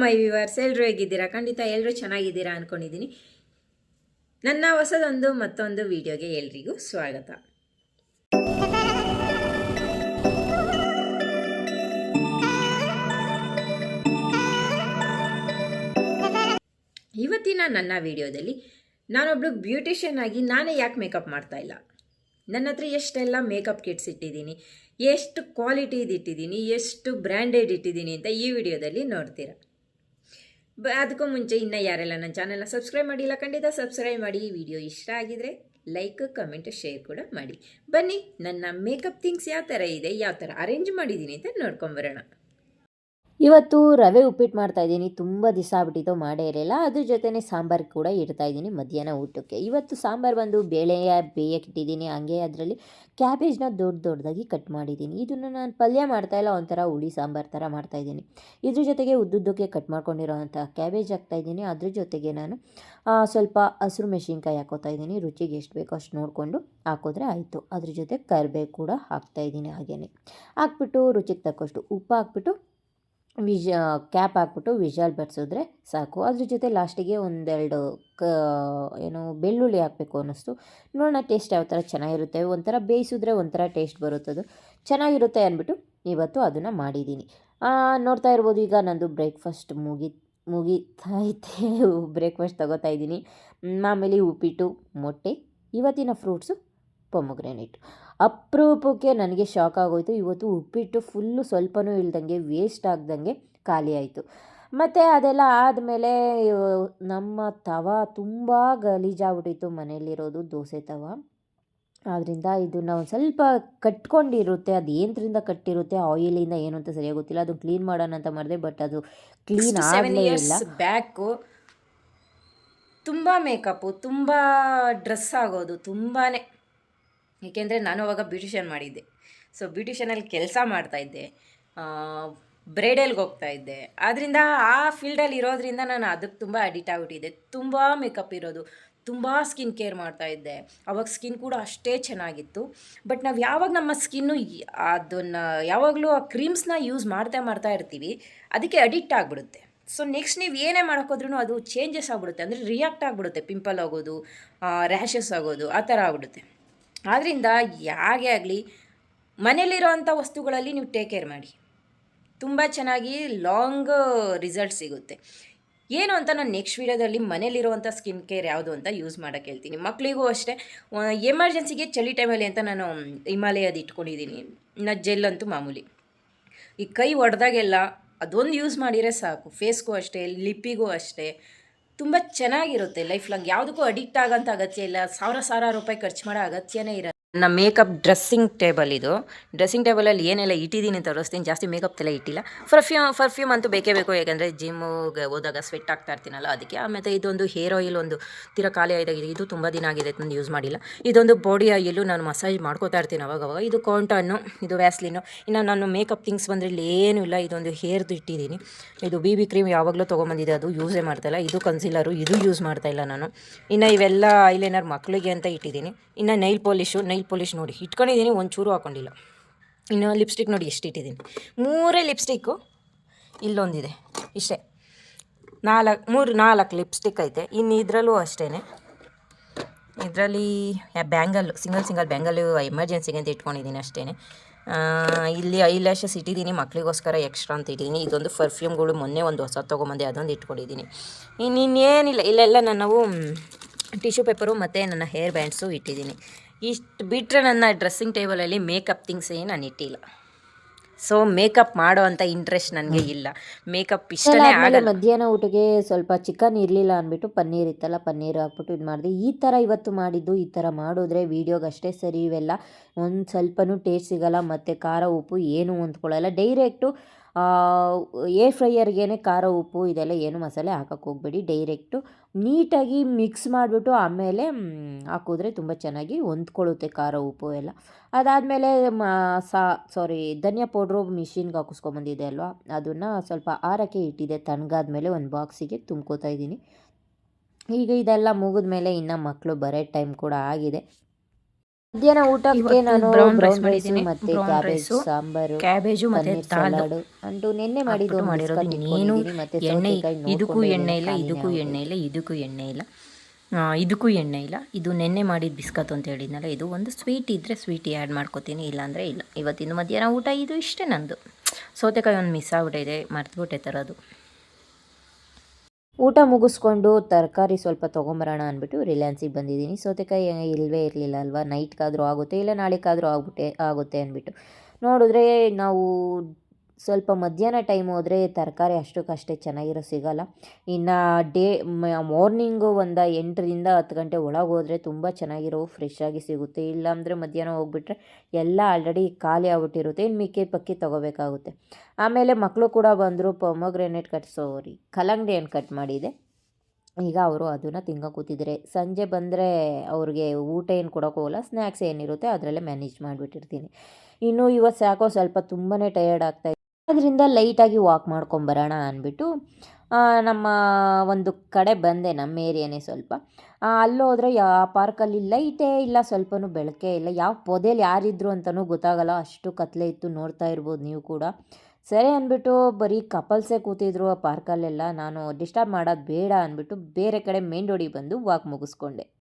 ಮೈ viewers ಎಲ್ಲರೂ ಹೇಗಿದ್ದೀರಾ? ಖಂಡಿತ ಎಲ್ಲರೂ ಚೆನ್ನಾಗಿದ್ದೀರಾ ಅಂದ್ಕೊಂಡಿದ್ದೀನಿ ನನ್ನ ಹೊಸದೊಂದು ಮತ್ತೊಂದು ವಿಡಿಯೋಗೆ ಎಲ್ರಿಗೂ ಸ್ವಾಗತ. ಇವತ್ತಿನ ನನ್ನ ವಿಡಿಯೋದಲ್ಲಿ ನಾನೊಬ್ಳು ಬ್ಯೂಟಿಷಿಯನ್ ಆಗಿ ನಾನೇ ಯಾಕೆ ಮೇಕಪ್ ಮಾಡ್ತಾ ಇಲ್ಲ? ನನ್ನ ಹತ್ರ ಎಷ್ಟೆಲ್ಲ ಮೇಕಪ್ ಕಿಟ್ಸ್ ಇಟ್ಟಿದ್ದೀನಿ, ಎಷ್ಟು ಕ್ವಾಲಿಟಿದು ಇಟ್ಟಿದ್ದೀನಿ, ಎಷ್ಟು ಬ್ರ್ಯಾಂಡೆಡ್ ಇಟ್ಟಿದ್ದೀನಿ ಅಂತ ಈ ವಿಡಿಯೋದಲ್ಲಿ ನೋಡ್ತೀರಾ. ಅದಕ್ಕೂ ಮುಂಚೆ ಇನ್ನೂ ಯಾರೆಲ್ಲ ನನ್ನ ಚಾನೆಲ್ನ ಸಬ್ಸ್ಕ್ರೈಬ್ ಮಾಡಿಲ್ಲ, ಖಂಡಿತ ಸಬ್ಸ್ಕ್ರೈಬ್ ಮಾಡಿ. ಈ ವಿಡಿಯೋ ಇಷ್ಟ ಆಗಿದ್ರೆ ಲೈಕ್ ಕಮೆಂಟ್ ಶೇರ್ ಕೂಡ ಮಾಡಿ. ಬನ್ನಿ, ನನ್ನ ಮೇಕಪ್ ಥಿಂಗ್ಸ್ ಯಾವ ಥರ ಇದೆ, ಯಾವ ಥರ ಅರೇಂಜ್ ಮಾಡಿದ್ದೀನಿ ಅಂತ ನೋಡ್ಕೊಂಬರೋಣ ಇವತ್ತು ರವೆ ಉಪ್ಪಿಟ್ಟು ಮಾಡ್ತಾ ಇದ್ದೀನಿ. ತುಂಬ ದಿವಸ ಆಗ್ಬಿಟ್ಟಿತ್ತು, ಮಾಡೇ ಇರಲಿಲ್ಲ. ಅದ್ರ ಜೊತೆನೇ ಸಾಂಬಾರು ಕೂಡ ಇಡ್ತಾ ಇದ್ದೀನಿ ಮಧ್ಯಾಹ್ನ ಊಟಕ್ಕೆ. ಇವತ್ತು ಸಾಂಬಾರು ಬಂದು ಬೇಳೆಯ ಬೇಯಕ್ಕೆ ಇಟ್ಟಿದ್ದೀನಿ ಹಂಗೆ ಅದರಲ್ಲಿ ಕ್ಯಾಬೇಜ್ನ ದೊಡ್ಡ ದೊಡ್ಡದಾಗಿ ಕಟ್ ಮಾಡಿದ್ದೀನಿ. ಇದನ್ನು ನಾನು ಪಲ್ಯ ಮಾಡ್ತಾ ಇಲ್ಲ, ಒಂಥರ ಹುಳಿ ಸಾಂಬಾರು ಥರ ಮಾಡ್ತಾಯಿದ್ದೀನಿ ಇದ್ರ ಜೊತೆಗೆ ಉದ್ದುದ್ದಕ್ಕೆ ಕಟ್ ಮಾಡ್ಕೊಂಡಿರೋವಂಥ ಕ್ಯಾಬೇಜ್ ಹಾಕ್ತಾಯಿದ್ದೀನಿ ಅದ್ರ ಜೊತೆಗೆ ನಾನು ಸ್ವಲ್ಪ ಹಸಿರು ಮೆಣಸಿನ್ಕಾಯಿ ಹಾಕೋತಾ ಇದ್ದೀನಿ. ರುಚಿಗೆ ಎಷ್ಟು ಬೇಕೋ ಅಷ್ಟು ನೋಡಿಕೊಂಡು ಹಾಕಿದ್ರೆ ಆಯಿತು. ಅದ್ರ ಜೊತೆ ಕರಿಬೇವು ಕೂಡ ಹಾಕ್ತಾಯಿದ್ದೀನಿ ಹಾಗೇನೆ. ಹಾಕ್ಬಿಟ್ಟು ರುಚಿಗೆ ತಕ್ಕಷ್ಟು ಉಪ್ಪು ಹಾಕ್ಬಿಟ್ಟು ವಿಜ ಕ್ಯಾಪ್ ಹಾಕ್ಬಿಟ್ಟು ವಿಜಲ್ ಬರ್ಸಿದ್ರೆ ಸಾಕು. ಅದ್ರ ಜೊತೆ ಲಾಸ್ಟಿಗೆ ಒಂದೆರಡು, ಕ, ಏನು, ಬೆಳ್ಳುಳ್ಳಿ ಹಾಕಬೇಕು ಅನ್ನಿಸ್ತು. ನೋಡೋಣ ಟೇಸ್ಟ್ ಯಾವ ಥರ ಚೆನ್ನಾಗಿರುತ್ತೆ. ಒಂಥರ ಬೇಯಿಸಿದ್ರೆ ಒಂಥರ ಟೇಸ್ಟ್ ಬರುತ್ತದು ಚೆನ್ನಾಗಿರುತ್ತೆ ಅಂದ್ಬಿಟ್ಟು ಇವತ್ತು ಅದನ್ನು ಮಾಡಿದ್ದೀನಿ. ನೋಡ್ತಾ ಇರ್ಬೋದು, ಈಗ ನಂದು ಬ್ರೇಕ್ಫಾಸ್ಟ್ ಮುಗಿ, ಮುಗಿತಾ ಐತೆ. ಬ್ರೇಕ್ಫಾಸ್ಟ್ ತಗೋತಾ ಇದ್ದೀನಿ. ಮಾಮೂಲಿ ಉಪ್ಪಿಟ್ಟು, ಮೊಟ್ಟೆ, ಇವತ್ತಿನ ಫ್ರೂಟ್ಸು, ಪೊಮೊಗ್ರೆನೇಟ್. ಅಪರೂಪಕ್ಕೆ ನನಗೆ ಶಾಕ್ ಆಗೋಯ್ತು. ಇವತ್ತು ಉಪ್ಪಿಟ್ಟು ಫುಲ್ಲು ಸ್ವಲ್ಪನೂ ಇಲ್ದಂಗೆ ವೇಸ್ಟ್ ಆಗ್ದಂಗೆ ಖಾಲಿ ಆಯಿತು. ಮತ್ತು ಅದೆಲ್ಲ ಆದಮೇಲೆ ನಮ್ಮ ತವ ತುಂಬ ಗಲೀಜಾಗ್ಬಿಟ್ಟಿತ್ತು ಮನೆಯಲ್ಲಿರೋದು ದೋಸೆ ತವ. ಆದ್ದರಿಂದ ಇದನ್ನು ಒಂದು ಸ್ವಲ್ಪ ಕಟ್ಕೊಂಡಿರುತ್ತೆ. ಅದು ಏನರಿಂದ ಕಟ್ಟಿರುತ್ತೆ ಆಯಿಲಿಂದ ಏನು ಅಂತ ಸರಿಯಾಗಿ ಗೊತ್ತಿಲ್ಲ. ಅದು ಕ್ಲೀನ್ ಮಾಡೋಣ ಅಂತ ಮಾಡಿದೆ ಬಟ್ ಅದು ಕ್ಲೀನ್ ಆಗಲೇ ಇಲ್ಲ. ಬ್ಯಾಕು ತುಂಬ ಮೇಕಪ್ಪು ತುಂಬ ಡ್ರೆಸ್ ಆಗೋದು ತುಂಬಾ ಏಕೆಂದರೆ ನಾನು ಅವಾಗ ಬ್ಯೂಟಿಷಿಯನ್ ಮಾಡಿದ್ದೆ. ಸೊ ಬ್ಯೂಟಿಷಿಯನಲ್ಲಿ ಕೆಲಸ ಮಾಡ್ತಾಯಿದ್ದೆ ಬ್ರೈಡಲ್ಗೆ ಹೋಗ್ತಾ ಇದ್ದೆ. ಆದ್ದರಿಂದ ಆ ಫೀಲ್ಡಲ್ಲಿ ಇರೋದ್ರಿಂದ ನಾನು ಅದಕ್ಕೆ ತುಂಬ ಅಡಿಟ್ ಆಗಿಬಿಟ್ಟಿದ್ದೆ. ತುಂಬ ಮೇಕಪ್ ಇರೋದು, ತುಂಬ ಸ್ಕಿನ್ ಕೇರ್ ಮಾಡ್ತಾ ಇದ್ದೆ. ಅವಾಗ ಸ್ಕಿನ್ ಕೂಡ ಅಷ್ಟೇ ಚೆನ್ನಾಗಿತ್ತು. ಬಟ್ ನಾವು ಯಾವಾಗ ನಮ್ಮ ಸ್ಕಿನ್ನು ಅದನ್ನು, ಯಾವಾಗಲೂ ಆ ಕ್ರೀಮ್ಸ್ನ ಯೂಸ್ ಮಾಡ್ತಾ ಮಾಡ್ತಾ ಇರ್ತೀವಿ, ಅದಕ್ಕೆ ಅಡಿಕ್ಟ್ ಆಗಿಬಿಡುತ್ತೆ. ಸೊ ನೆಕ್ಸ್ಟ್ ನೀವು ಏನೇ ಮಾಡೋಕ್ಕೋದ್ರೂ ಅದು ಚೇಂಜಸ್ ಆಗಿಬಿಡುತ್ತೆ. ಅಂದರೆ ರಿಯಾಕ್ಟ್ ಆಗಿಬಿಡುತ್ತೆ. ಪಿಂಪಲ್ ಆಗೋದು ರ್ಯಾಷಸ್ ಆಗೋದು, ಆ ಥರ ಆಗ್ಬಿಡುತ್ತೆ. ಆದ್ದರಿಂದ ಯಾಗೆ ಆಗಲಿ ಮನೇಲಿರೋವಂಥ ವಸ್ತುಗಳಲ್ಲಿ ನೀವು ಟೇಕ್ ಕೇರ್ ಮಾಡಿ. ತುಂಬ ಚೆನ್ನಾಗಿ ಲಾಂಗ್ ರಿಸಲ್ಟ್ ಸಿಗುತ್ತೆ. ಏನು ಅಂತ ನಾನು ನೆಕ್ಸ್ಟ್ ವೀಡಿಯೋದಲ್ಲಿ ಮನೇಲಿರುವಂಥ ಸ್ಕಿನ್ ಕೇರ್ ಯಾವುದು ಅಂತ ಯೂಸ್ ಮಾಡೋಕ್ಕೆ ಹೇಳ್ತೀನಿ. ಮಕ್ಕಳಿಗೂ ಅಷ್ಟೇ ಎಮರ್ಜೆನ್ಸಿಗೆ ಚಳಿ ಟೈಮಲ್ಲಿ ಅಂತ ನಾನು ಹಿಮಾಲಯದ ಇಟ್ಕೊಂಡಿದ್ದೀನಿ. ನಾ ಜೆಲ್ ಅಂತೂ ಮಾಮೂಲಿ. ಈ ಕೈ ಒಡೆದಾಗೆಲ್ಲ ಅದೊಂದು ಯೂಸ್ ಮಾಡಿದರೆ ಸಾಕು. ಫೇಸ್ಗೂ ಅಷ್ಟೇ ಲಿಪ್ಪಿಗೂ ಅಷ್ಟೇ. ತುಂಬ ಚೆನ್ನಾಗಿರುತ್ತೆ ಲೈಫ್ ಲಾಂಗ್ ಯಾವುದಕ್ಕೂ ಅಡಿಕ್ಟ್ ಆಗೋಂಥ ಅಗತ್ಯ ಇಲ್ಲ. ಸಾವಿರ ಸಾವಿರ ರೂಪಾಯಿ ಖರ್ಚು ಮಾಡೋ ಅಗತ್ಯನೇ ಇರಲ್ಲ. ನಮ್ಮ ಮೇಕಪ್ ಡ್ರೆಸ್ಸಿಂಗ್ ಟೇಬಲ್ ಇದು. ಡ್ರೆಸ್ಸಿಂಗ್ ಟೇಬಲಲ್ಲಿ ಏನೆಲ್ಲ ಇಟ್ಟಿದ್ದೀನಿ ತೋರಿಸ್ತೀನಿ. ಜಾಸ್ತಿ ಮೇಕಪ್ ಎಲ್ಲ ಇಟ್ಟಿಲ್ಲ. ಪರ್ಫ್ಯೂಮ್ ಪರ್ಫ್ಯೂಮ್ ಅಂತೂ ಬೇಕೇ ಬೇಕು. ಯಾಕಂದರೆ ಜಿಮ್ಗೆ ಹೋದಾಗ ಸ್ವೆಟ್ ಆಗ್ತಾ ಇರ್ತೀನಲ್ಲ ಅದಕ್ಕೆ. ಆಮೇಲೆ ಇದೊಂದು ಹೇರ್ ಆಯಿಲ್ ಒಂದು ತೀರ ಖಾಲಿ ಆಗಿದೆ ಇದು ತುಂಬ ದಿನ ಆಗಿದೆ ನಾನು ಯೂಸ್ ಮಾಡಿಲ್ಲ. ಇದೊಂದು ಬಾಡಿ ಆಯಿಲು ನಾನು ಮಸಾಜ್ ಮಾಡ್ಕೋತಾ ಇರ್ತೀನಿ ಅವಾಗ ಇದು ಕಾಂಟನ್ನು ಇದು ವ್ಯಾಸ್ಲಿನು ಇನ್ನು ನಾನು ಮೇಕಪ್ ಥಿಂಗ್ಸ್ ಬಂದರೆ ಇಲ್ಲಿ ಏನೂ ಇಲ್ಲ. ಇದೊಂದು ಹೇರ್ದು ಇಟ್ಟಿದ್ದೀನಿ ಇದು ಬಿ ಬಿ ಕ್ರೀಮ್ ಯಾವಾಗಲೂ ತೊಗೊಂಬಂದಿದೆ ಅದು ಯೂಸೇ ಮಾಡ್ತಾಯಿಲ್ಲ ಇದು ಕನ್ಸಿಲರು ಇದು ಯೂಸ್ ಮಾಡ್ತಾಯಿಲ್ಲ ನಾನು. ಇನ್ನು ಇವೆಲ್ಲ ಐಲೈನರ್ ಮಕ್ಕಳಿಗೆ ಅಂತ ಇಟ್ಟಿದ್ದೀನಿ ಇನ್ನು ನೈಲ್ ಪಾಲಿಶು ನೈಲ್ ಪಾಲಿಶ್ ನೋಡಿ. ಇಟ್ಕೊಂಡಿದ್ದೀನಿ, ಒಂಚೂರು ಹಾಕೊಂಡಿಲ್ಲ. ಇನ್ನು ಲಿಪ್ಸ್ಟಿಕ್ ನೋಡಿ ಎಷ್ಟು ಇಟ್ಟಿದ್ದೀನಿ ಮೂರೇ ಲಿಪ್ಸ್ಟಿಕ್ಕು ಇಲ್ಲೊಂದಿದೆ. ಇಷ್ಟೇ. ನಾಲ್ಕು, ಮೂರು, ನಾಲ್ಕು ಲಿಪ್ಸ್ಟಿಕ್ ಐತೆ. ಇನ್ನು ಇದರಲ್ಲೂ ಅಷ್ಟೇ ಇದರಲ್ಲಿ ಬ್ಯಾಂಗಲ್ ಸಿಂಗಲ್ ಸಿಂಗಲ್ ಬ್ಯಾಂಗಲ್ ಎಮರ್ಜೆನ್ಸಿಗೆ ಅಂತ ಇಟ್ಕೊಂಡಿದ್ದೀನಿ ಅಷ್ಟೇ ಇಲ್ಲಿ ಐ ಲ್ಯಾಶಸ್ ಇಟ್ಟಿದ್ದೀನಿ ಮಕ್ಕಳಿಗೋಸ್ಕರ ಎಕ್ಸ್ಟ್ರಾ ಅಂತ ಇಟ್ಟಿದ್ದೀನಿ. ಇದೊಂದು ಪರ್ಫ್ಯೂಮ್ಗಳು ಮೊನ್ನೆ ಒಂದು ಹೊಸ ತೊಗೊಂಬಂದೆ, ಅದೊಂದು ಇಟ್ಕೊಂಡಿದ್ದೀನಿ. ಇನ್ನು ಇನ್ನೇನಿಲ್ಲ. ಇಲ್ಲೆಲ್ಲ ನಾವು ಟಿಶ್ಯೂ ಪೇಪರು ಮತ್ತು ನನ್ನ ಹೇರ್ ಬ್ಯಾಂಡ್ಸು ಇಟ್ಟಿದ್ದೀನಿ. ಇಷ್ಟು ಬಿಟ್ಟರೆ ನನ್ನ ಡ್ರೆಸ್ಸಿಂಗ್ ಟೇಬಲಲ್ಲಿ ಮೇಕಪ್ ಥಿಂಗ್ಸೇ ನಾನು ಇಟ್ಟಿಲ್ಲ. ಸೊ ಮೇಕಪ್ ಮಾಡೋ ಅಂತ ಇಂಟ್ರೆಸ್ಟ್ ನನಗೆ ಇಲ್ಲ. ಮೇಕಪ್ ಇಷ್ಟನೇ ಆಗಲ್ಲ. ಮಧ್ಯಾಹ್ನ ಊಟಕ್ಕೆ ಸ್ವಲ್ಪ ಚಿಕನ್ ಇರಲಿಲ್ಲ ಅಂದ್ಬಿಟ್ಟು ಪನ್ನೀರ್ ಇತ್ತಲ್ಲ ಪನ್ನೀರ್ ಹಾಕ್ಬಿಟ್ಟು ಇದು ಮಾಡಿದೆ. ಈ ಥರ ಇವತ್ತು ಮಾಡಿದ್ದು ಈ ಥರ ಮಾಡಿದ್ರೆ ವೀಡಿಯೋಗೆ ಅಷ್ಟೇ ಸರಿ ಇವೆಲ್ಲ. ಒಂದು ಸ್ವಲ್ಪನೂ ಟೇಸ್ಟ್ ಸಿಗಲ್ಲ ಮತ್ತು ಖಾರ ಉಪ್ಪು ಏನೂ ಹೊಂದ್ಕೊಳ್ಳಲ್ಲ. ಡೈರೆಕ್ಟು ಏರ್ ಫ್ರೈಯರ್ಗೇನೆ ಖಾರ ಉಪ್ಪು ಇದೆಲ್ಲ ಏನು ಮಸಾಲೆ ಹಾಕಕ್ಕೆ ಹೋಗ್ಬೇಡಿ. ಡೈರೆಕ್ಟು ನೀಟಾಗಿ ಮಿಕ್ಸ್ ಮಾಡಿಬಿಟ್ಟು ಆಮೇಲೆ ಹಾಕಿದ್ರೆ ತುಂಬ ಚೆನ್ನಾಗಿ ಹೊಂದ್ಕೊಳ್ಳುತ್ತೆ ಖಾರ ಉಪ್ಪು ಎಲ್ಲ. ಅದಾದಮೇಲೆ ಸಾರಿ ಧನಿಯಾ ಪೌಡ್ರು ಮಿಷಿನ್ಗೆ ಹಾಕಿಸ್ಕೊಂಬಂದಿದೆ ಅಲ್ವಾ? ಅದನ್ನು ಸ್ವಲ್ಪ ಆರಕ್ಕೆ ಇಟ್ಟಿದೆ. ತಣ್ಣಗಾದ್ಮೇಲೆ ಒಂದು ಬಾಕ್ಸಿಗೆ ತುಂಬ್ಕೋತಾ ಇದ್ದೀನಿ. ಈಗ ಇದೆಲ್ಲ ಮುಗಿದ ಮೇಲೆ ಇನ್ನು ಮಕ್ಕಳು ಬರೋ ಟೈಮ್ ಕೂಡ ಆಗಿದೆ. ಮಧ್ಯಾಹ್ನ ಊಟಕ್ಕೆ ನಾನು ಬ್ರೌನ್ ರೈಸ್ ಮಾಡಿದ್ದೀನಿ. ಮತ್ತೆ ಕ್ಯಾಬೇಜ್ ಸಾಂಬಾರು ಕ್ಯಾಬೇಜು ಮತ್ತೆ ಸಲಾಡ್ ಅಂಟು ನಿನ್ನೆ ಮಾಡಿದ್ದು ಮಾಡಿರೋದು. ನೀನು ಮತ್ತೆ ಎಣ್ಣೆ ಇದಕ್ಕೂ ಎಣ್ಣೆ ಇಲ್ಲ ಇದಕ್ಕೂ ಎಣ್ಣೆ ಇಲ್ಲ ಇದಕ್ಕೂ ಎಣ್ಣೆ ಇಲ್ಲ. ಇದಕ್ಕೂ ಎಣ್ಣೆ ಇಲ್ಲ. ಇದು ನೆನ್ನೆ ಮಾಡಿದ ಬಿಸ್ಕತ್ ಅಂತ ಹೇಳಿದ್ನಲ್ಲ ಇದು ಒಂದು ಸ್ವೀಟ್ ಇದ್ದರೆ ಸ್ವೀಟ್ ಆ್ಯಡ್ ಮಾಡ್ಕೋತೀನಿ ಇಲ್ಲಾಂದರೆ ಇಲ್ಲ. ಇವತ್ತಿನ ಮಧ್ಯಾಹ್ನ ಊಟ ಇದು ಇಷ್ಟೇ ನಂದು. ಸೌತೆಕಾಯಿ ಒಂದು ಮಿಸ್ ಆಗ್ಬಿಟ್ಟಿದೆ ಮರ್ತುಬಿಟ್ಟೆ ತರೋದು. ಊಟ ಮುಗಿಸ್ಕೊಂಡು ತರಕಾರಿ ಸ್ವಲ್ಪ ತೊಗೊಂಬರೋಣ ಅಂದ್ಬಿಟ್ಟು ರಿಲಯನ್ಸಿಗೆ ಬಂದಿದ್ದೀನಿ. ಸೌತೆಕಾಯಿ ಇಲ್ಲವೇ ಇರಲಿಲ್ಲ ಅಲ್ವಾ? ನೈಟ್ಗಾದರೂ ಆಗುತ್ತೆ, ಇಲ್ಲ ನಾಳೆಗಾದರೂ ಆಗ್ಬಿಟ್ಟೆ, ಆಗುತ್ತೆ ಅಂದ್ಬಿಟ್ಟು. ನೋಡಿದ್ರೆ ನಾವು ಸ್ವಲ್ಪ ಮಧ್ಯಾಹ್ನ ಟೈಮ್ ಹೋದರೆ ತರಕಾರಿ ಅಷ್ಟಕ್ಕಷ್ಟೇ ಚೆನ್ನಾಗಿರೋ ಸಿಗಲ್ಲ. ಇನ್ನು ಡೇ ಮಾರ್ನಿಂಗು ಒಂದು ಎಂಟರಿಂದ ಹತ್ತು ಗಂಟೆ ಒಳಗೆ ಹೋದರೆ ತುಂಬ ಚೆನ್ನಾಗಿರೋ ಫ್ರೆಶ್ ಆಗಿ ಸಿಗುತ್ತೆ. ಇಲ್ಲಾಂದರೆ ಮಧ್ಯಾಹ್ನ ಹೋಗ್ಬಿಟ್ರೆ ಎಲ್ಲ ಆಲ್ರೆಡಿ ಖಾಲಿ ಆಗ್ಬಿಟ್ಟಿರುತ್ತೆ. ಇನ್ನು ಮಿಕ್ಕಿ ಪಕ್ಕಿ ತೊಗೋಬೇಕಾಗುತ್ತೆ. ಆಮೇಲೆ ಮಕ್ಕಳು ಕೂಡ ಬಂದರು ಪೊಮೊಗ್ರೆನೇಟ್ ಕಟ್ ಸಾರಿ ಕಲ್ಲಂಗಡಿ ಹಣ್ಣು ಕಟ್ ಮಾಡಿದೆ. ಈಗ ಅವರು ಅದನ್ನು ತಿಂಗ ಕೂತಿದ್ದಾರೆ. ಸಂಜೆ ಬಂದರೆ ಅವ್ರಿಗೆ ಊಟ ಏನು ಕೊಡೋಕೆ ಹೋಗಲ್ಲ. ಸ್ನ್ಯಾಕ್ಸ್ ಏನಿರುತ್ತೆ ಅದರಲ್ಲೇ ಮ್ಯಾನೇಜ್ ಮಾಡಿಬಿಟ್ಟಿರ್ತೀನಿ. ಇನ್ನು ಇವತ್ತು ಸಾಕೋ ಸ್ವಲ್ಪ ತುಂಬಾ ಟಯರ್ಡ್ ಆಗ್ತಾಯಿದೆ ಅದರಿಂದ ಲೈಟಾಗಿ ವಾಕ್ ಮಾಡ್ಕೊಂಬರೋಣ ಅಂದ್ಬಿಟ್ಟು ನಮ್ಮ ಒಂದು ಕಡೆ ಬಂದೆ ನಮ್ಮ ಏರಿಯಾನೇ ಸ್ವಲ್ಪ. ಆ, ಅಲ್ಲಿ ಹೋದರೆ ಯಾವ ಪಾರ್ಕಲ್ಲಿ ಲೈಟೇ ಇಲ್ಲ ಸ್ವಲ್ಪನೂ ಬೆಳಕೇ ಇಲ್ಲ. ಯಾವ ಪೊದೆಯಲ್ಲಿ ಯಾರಿದ್ರು ಅಂತಲೂ ಗೊತ್ತಾಗಲ್ಲ ಅಷ್ಟು ಕತ್ಲೆ ಇತ್ತು ನೋಡ್ತಾ ಇರ್ಬೋದು ನೀವು ಕೂಡ. ಸರಿ ಅಂದ್ಬಿಟ್ಟು ಬರೀ ಕಪಲ್ಸೇ ಕೂತಿದ್ರು ಆ ಪಾರ್ಕಲ್ಲೆಲ್ಲ. ನಾನು ಡಿಸ್ಟರ್ಬ್ ಮಾಡೋದು ಬೇಡ ಅಂದ್ಬಿಟ್ಟು ಬೇರೆ ಕಡೆ ಮೇನ್ ರೋಡಿಗೆ ಬಂದು ವಾಕ್ ಮುಗಿಸ್ಕೊಂಡೆ.